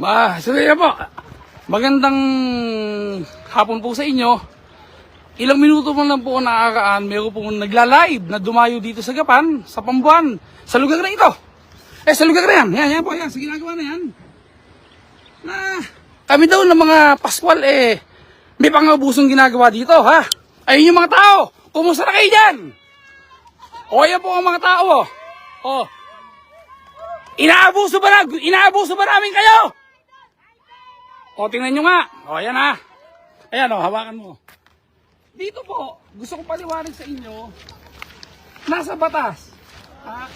Ma, sige po. Magandang hapon po sa inyo. Ilang minuto mo lang po nakakaan, meron po nagla-live na dumayo dito sa Gapan, sa Pambuan, sa lugar na ito. Eh, sa lugar na yan. Yan, yan po, yan. Sa ginagawa na yan. Na, kami daw ng mga Paskwal, eh, may pangabusong ginagawa dito, ha? Ayun yung mga tao. Kumusta na kayo dyan? O, po ang mga tao, oh. Oh, Inaabuso ba na? Inaabuso ba namin kayo? O, tingnan nyo nga. O, ayan ha. Ayan o, hawakan mo. Dito po, gusto ko paliwanag sa inyo, nasa batas. Ha?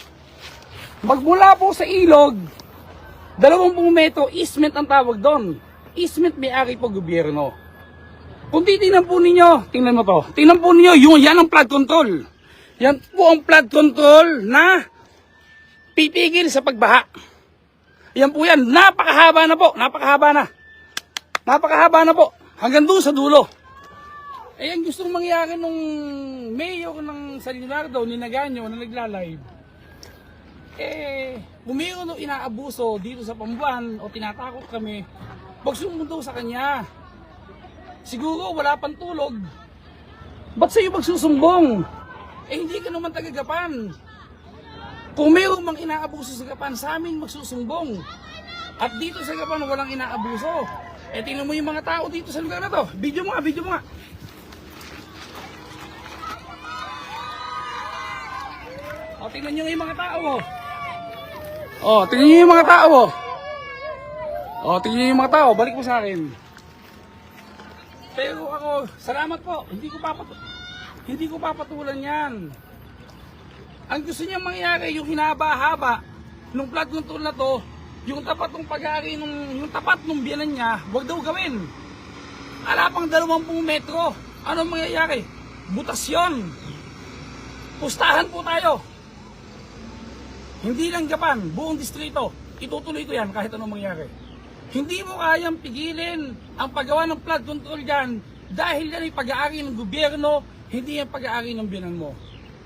Magmula po sa ilog, dalawampung metro, easement ang tawag doon. Easement may-ari po gobyerno. Kung titingnan po ninyo, tingnan mo to. Tingnan po ninyo, yung, yan ang flood control. Yan po ang flood control na pipigil sa pagbaha. Yan po yan. Napakahaba na po. Napakahaba na. Napakahaba na po. Hanggang doon sa dulo. Eh, ang gustong mangyari nung mayor ng San Leonardo, ni Naganyo, na nagla-live, eh, mayroon nung inaabuso dito sa Pambuan o tinatakot kami, wag sumunod sa kanya. Siguro wala pang tulog. Ba't sa'yo magsusumbong? Eh, hindi ka naman taga-Gapan. Kung mayroong mang inaabuso sa Gapan, sa amin magsusumbong. At dito sa Gapan, walang inaabuso. Eh, tingnan mo yung mga tao dito sa lugar na to. Video mo nga, video mo nga. O, tingnan nyo yung mga tao. Oh. O, tingnan nyo yung mga tao. Oh. O, tingnan nyo yung mga tao. Balik mo sa akin. Pero ako, salamat po. Hindi ko papatu hindi ko papatulan yan. Ang gusto niya mangyari, yung hinaba-haba, nung flood control na to, yung tapat ng pag-aari, nung, yung tapat ng biyanan niya, wag daw gawin. Ala pang 20 metro. Ano mangyayari? Butas yun. Pustahan po tayo. Hindi lang Japan, buong distrito. Itutuloy ko yan kahit anong mangyari. Hindi mo kayang pigilin ang paggawa ng flood control dyan dahil yan ay pag-aari ng gobyerno, hindi yan pag-aari ng biyanan mo.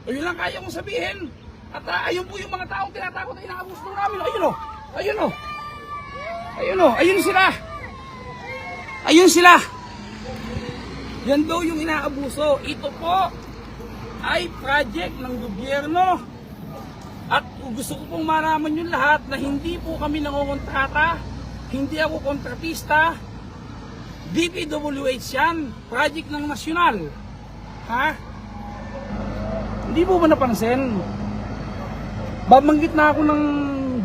O yun lang kaya mong sabihin. At uh, ayun po yung mga taong tinatakot na inaabuso namin. Ayun o. Ayun o. Ayun o. Ayun sila. Ayun sila. Yan daw yung inaabuso. Ito po ay project ng gobyerno. At gusto ko pong maraman yung lahat na hindi po kami nangongontrata. Hindi ako kontratista. DPWH yan. Project ng nasyonal. Ha? Hindi mo ba napansin? Babanggit na ako ng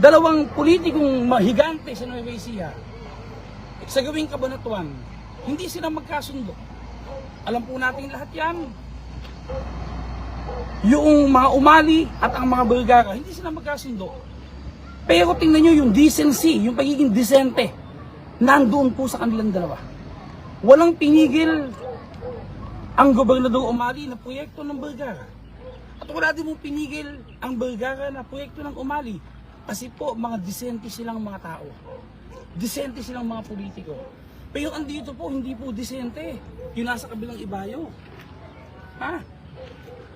dalawang politikong mahigante sa Nueva Ecija. Sa gawing kabanatuan, hindi sila magkasundo. Alam po natin lahat yan. Yung mga umali at ang mga bulgara, hindi sila magkasundo. Pero tingnan nyo yung decency, yung pagiging decente, nandoon po sa kanilang dalawa. Walang pinigil ang gobernador umali na proyekto ng bulgara. At wala din mong pinigil ang bulgara na proyekto ng umali. Kasi po, mga disente silang mga tao. Disente silang mga politiko. Pero andito po, hindi po disente. Yung nasa kabilang ibayo. Ha?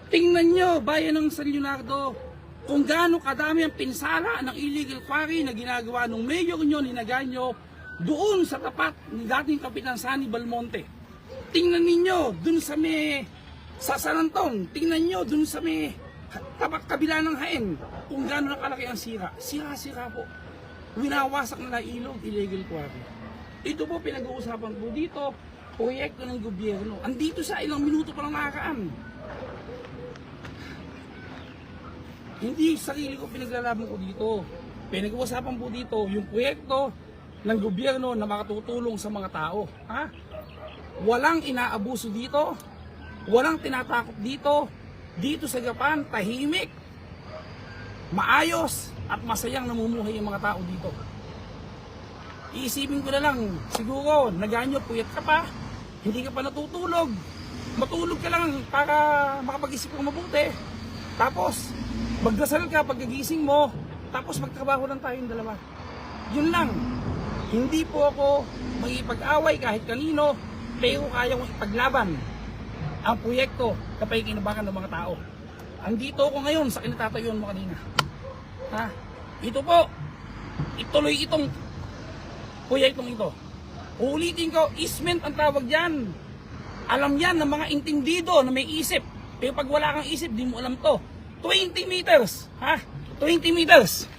Tingnan nyo, bayan ng San Leonardo, kung gaano kadami ang pinsala ng illegal quarry na ginagawa ng mayor nyo, ninaganyo, doon sa tapat ni dating Kapitan Sani Balmonte. Tingnan ninyo, dun sa may, sa San Anton, tingnan nyo, dun sa may, kabila ng hain, kung gaano nakalaki ang sira. Sira-sira po. Winawasak na ilog, illegal quarry. Ito po pinag-uusapan po dito, proyekto ng gobyerno. Andito sa ilang minuto pa lang nakakaan. Hindi sarili ko pinaglalaban ko dito. Pinag-uusapan po dito yung proyekto ng gobyerno na makatutulong sa mga tao. Ha? Walang inaabuso dito. Walang tinatakot dito. Dito sa Japan, tahimik. Maayos at masayang namumuhay yung mga tao dito. Iisipin ko na lang, siguro, naganyo, puyat ka pa, hindi ka pa natutulog. Matulog ka lang para makapag-isip kang mabuti. Tapos, magdasal ka pagkagising mo, tapos magtrabaho lang tayong dalawa. Yun lang. Hindi po ako magipag-away kahit kanino, pero kaya kong ipaglaban ang proyekto kapag kinabakan ng mga tao. Andito ako ngayon sa kinatatayuan mo kanina. Ha? Ito po, ituloy itong proyektong ito. Uulitin ko, easement ang tawag dyan. Alam yan ng mga intindido na may isip. Pero pag wala kang isip, di mo alam to. 20 meters, ha? 20 meters.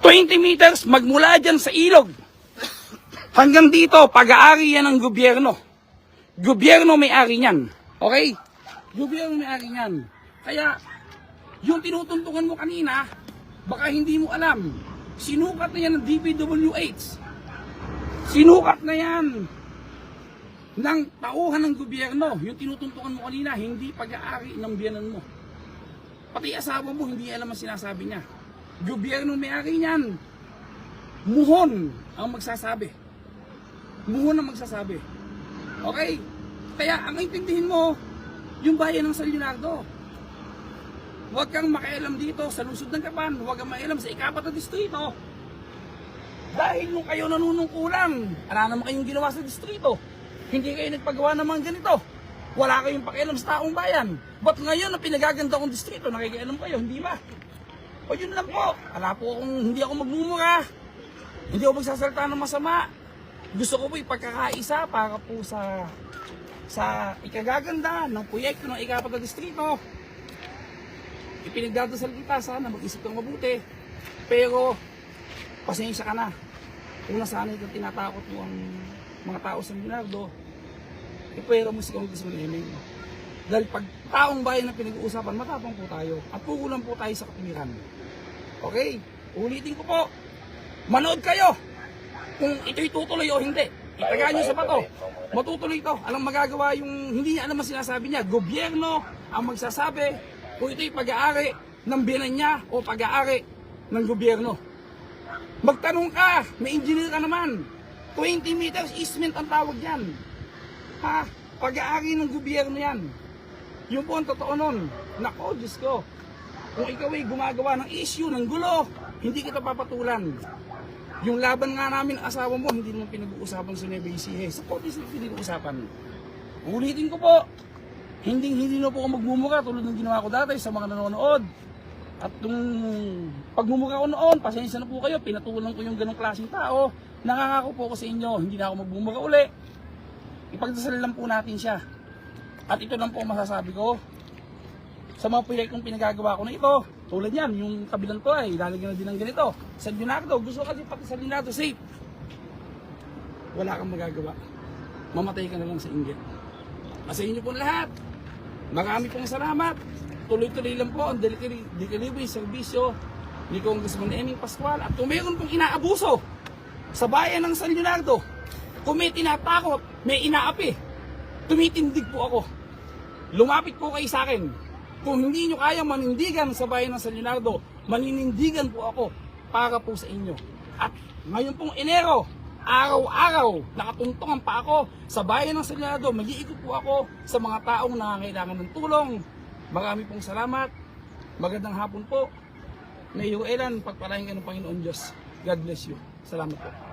20 meters magmula dyan sa ilog. Hanggang dito, pag-aari yan ng gobyerno. Gobyerno may-ari niyan. Okay? Gobyerno may-ari niyan. Kaya, yung tinutuntungan mo kanina, baka hindi mo alam. Sinukat na yan ng DPWH. Sinukat na yan ng tauhan ng gobyerno. Yung tinutuntungan mo kanina, hindi pag-aari ng biyanan mo. Pati asawa mo, hindi alam ang sinasabi niya. Gobyerno may-ari niyan. Muhon ang magsasabi. Muhon ang magsasabi. Okay? Kaya ang intindihin mo, yung bayan ng San Leonardo. Huwag kang makialam dito sa lungsod ng Kapan. Huwag kang makialam sa ikapat na distrito. Dahil nung kayo nanunungkulan, ala naman kayong ginawa sa distrito. Hindi kayo nagpagawa ng mga ganito. Wala kayong pakialam sa taong bayan. Ba't ngayon na pinagaganda kong distrito, nakikialam kayo, hindi ba? O yun lang po. Wala po akong, hindi ako magmumura. Hindi ako magsasalita ng masama. Gusto ko po ipagkakaisa para po sa sa ikagaganda ng proyekto ng ikapat na distrito. Ipinagdadasal kita, sana mag-isip kang mabuti. Pero, pasensya ka na. Una sana itong tinatakot mo ang mga tao sa Minardo, ipwera mo si Congressman Eming. Dahil pag taong bayan na pinag-uusapan, matapang po tayo. At pukulan po tayo sa katimiran. Okay? Ulitin ko po. Manood kayo kung ito'y tutuloy o hindi. Itagaan nyo sa bato. Matutuloy ito. Alam magagawa yung hindi niya alam ang sinasabi niya. Gobyerno ang magsasabi kung ito'y pag-aari ng biyanan niya o pag-aari ng gobyerno. Magtanong ka, may engineer ka naman. 20 meters easement ang tawag yan. Ha? Pag-aari ng gobyerno yan. Yun po ang totoo nun. Nako, Diyos ko. Kung ikaw ay gumagawa ng issue, ng gulo, hindi kita papatulan. Yung laban nga namin asawa mo, hindi naman pinag-uusapan sa Nueva Ecija. Sa Cote City pinag-uusapan. Ulitin ko po, hindi hindi na po ako magmumura tulad ng ginawa ko dati sa mga nanonood. At nung pagmumura ko noon, pasensya na po kayo, pinatulan ko yung ganong klaseng tao. Nakakako po ako sa inyo, hindi na ako magmumura uli. Ipagdasal lang po natin siya. At ito lang po masasabi ko. Sa mga proyektong pinagagawa ko na ito, tulad yan, yung kabilang to ay lalagyan na din ng ganito. Sa Leonardo, gusto ko kasi pati sa Leonardo safe. Wala kang magagawa. Mamatay ka na lang sa inggit. Sa inyo po lahat, marami pong salamat. Tuloy-tuloy lang po ang delivery, delivery serbisyo ni Congressman Eming Pascual. At kung mayroon pong inaabuso sa bayan ng San Leonardo, kung may tinatakot, may inaapi, tumitindig po ako. Lumapit po kayo sa akin. Kung hindi nyo kaya manindigan sa bayan ng San Leonardo, maninindigan po ako para po sa inyo. At ngayon pong Enero, araw-araw, nakatuntungan pa ako sa bayan ng Leonardo. Mag-iikot po ako sa mga taong nangangailangan ng tulong. Marami pong salamat. Magandang hapon po. May Elan, pagpalain ka ng Panginoon Diyos. God bless you. Salamat po.